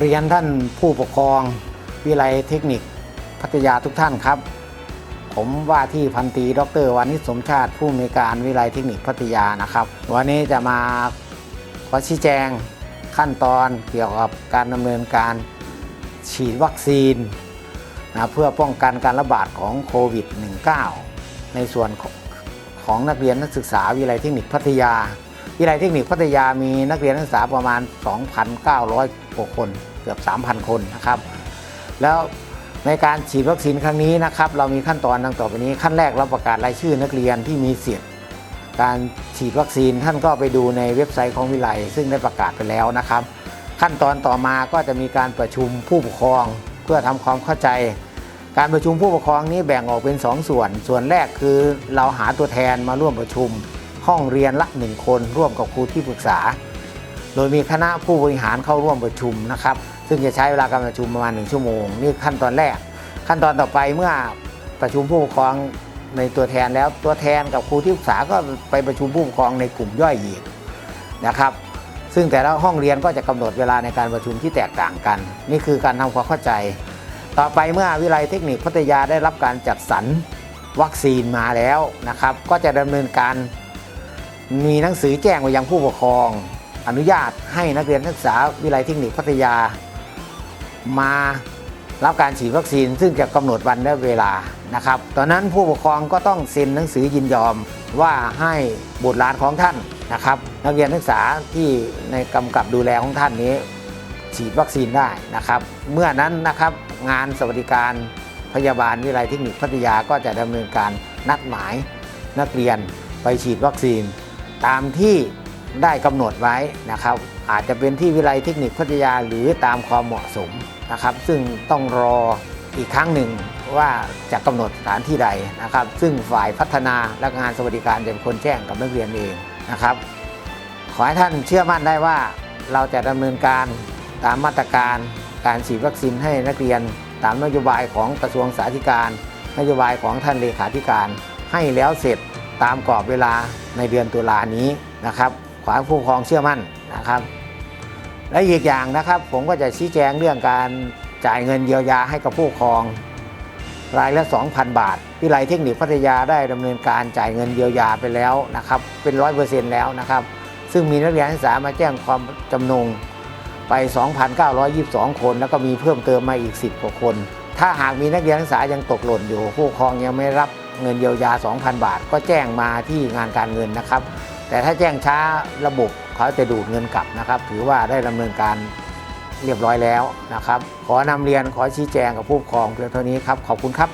เรียนท่านผู้ปกครอง วิไลเทคนิคพัทยาทุกท่านครับ ผมว่าที่พันตีดรวานิชสมชาติผู้อำนวยการวิไลเทคนิคพัทยานะครับ วันนี้จะมาขอชี้แจงขั้นตอนเกี่ยวกับการดำเนินการฉีดวัคซีนนะเพื่อป้องกันการระบาดของโควิด -19 ในส่วนของของนักเรียนนักศึกษาวิไลเทคนิคพัทยา วิทยาลัยเทคนิคพัทยามีนักเรียนนักศึกษาประมาณ 2,900กว่าคนเกือบ 3,000 คนนะครับ แล้วในการฉีดวัคซีนครั้งนี้นะครับ เรามีขั้นตอนดังต่อไปนี้ขั้นแรกเราประกาศรายชื่อนักเรียนที่มีสิทธิ์การฉีดวัคซีนท่านก็ไปดูในเว็บไซต์ของวิไลซึ่งได้ประกาศไปแล้วนะครับ ขั้นตอนต่อมาก็จะมีการประชุมผู้ปกครองเพื่อทำความเข้าใจ การประชุมผู้ปกครองนี้แบ่งออกเป็น 2ส่วน ส่วนแรกคือเราหาตัวแทนมาร่วมประชุม ห้องเรียนละ 1 คนร่วมกับครูที่ปรึกษา โดยมีคณะผู้บริหารเข้าร่วมประชุมนะครับ ซึ่งจะใช้เวลาการประชุมประมาณ 1 ชั่วโมง นี่ขั้นตอนแรก ขั้นตอนต่อไปเมื่อประชุมผู้ปกครองในตัวแทนแล้วตัวแทนกับครูที่ปรึกษาก็ไปประชุมผู้ปกครองในกลุ่มย่อยอีกนะครับ ซึ่งแต่ละห้องเรียนก็จะกำหนดเวลาในการประชุมที่แตกต่างกัน นี่คือการทำความเข้าใจ ต่อไปเมื่อวิทยาลัยเทคนิคพัทยาได้รับการจัดสรรวัคซีนมาแล้วนะครับ ก็จะดำเนินการ มีหนังสือแจ้งไปยังผู้ปกครอง อนุญาตให้นักเรียนนักศึกษาวิทยาลัยเทคนิคพัทยา มารับการฉีดวัคซีน ซึ่งจะกำหนดวันและเวลานะครับ ตอนนั้นผู้ปกครองก็ต้องเซ็นหนังสือยินยอมว่าให้บุตรหลานของท่านนะครับ นักเรียนนักศึกษาที่ในกำกับดูแลของท่านนี้ ฉีดวัคซีนได้นะครับ เมื่อนั้นนะครับงานสวัสดิการพยาบาลวิทยาลัยเทคนิคพัทยาก็จะดำเนินการนัดหมายนักเรียนไปฉีดวัคซีน ตามที่ได้กำหนดไว้นะครับ อาจจะเป็นที่วิทยาลัยเทคนิคพัทยาหรือตามความเหมาะสมนะครับ ซึ่งต้องรออีกครั้งหนึ่งว่าจะกำหนดสถานที่ใดนะครับ ซึ่งฝ่ายพัฒนาและงานสวัสดิการจะเป็นคนแจ้งกับนักเรียนเองนะครับ ขอให้ท่านเชื่อมั่นได้ว่าเราจะดำเนินการตามมาตรการการฉีดวัคซีนให้นักเรียน ตามนโยบายของกระทรวงสาธารณสุขนโยบายของท่านเลขาธิการ ให้แล้วเสร็จ ตามกรอบเวลาในเดือนตุลานี้นะครับขอให้ผู้ครองเชื่อมั่นนะครับ และอีกอย่างนะครับ ผมก็จะชี้แจงเรื่องการจ่ายเงินเยียวยาให้กับผู้ครอง รายละ 2,000 บาทวิไลเทคนิคพัทยาได้ดำเนินการจ่ายเงินเยียวยาไปแล้วนะครับ เป็นร้อยเปอร์เซ็นต์แล้วนะครับ ซึ่งมีนักเรียนนักศึกษามาแจ้งความจำนงไป 2,922 คน แล้วก็มีเพิ่มเติมมาอีก 10 กว่าคน ถ้าหากมีนักเรียนนักศึกษายังตกหล่นอยู่ ผู้ครองยังไม่รับ เงินเยียวยา 2,000 บาท ก็แจ้งมาที่งานการเงินนะครับ แต่ถ้าแจ้งช้าระบบเขาจะดูดเงินกลับนะครับ ถือว่าได้ดำเนินการเรียบร้อยแล้วนะครับ ขอนำเรียนขอชี้แจงกับผู้ปกครองเพียงเท่านี้ครับ ขอบคุณครับ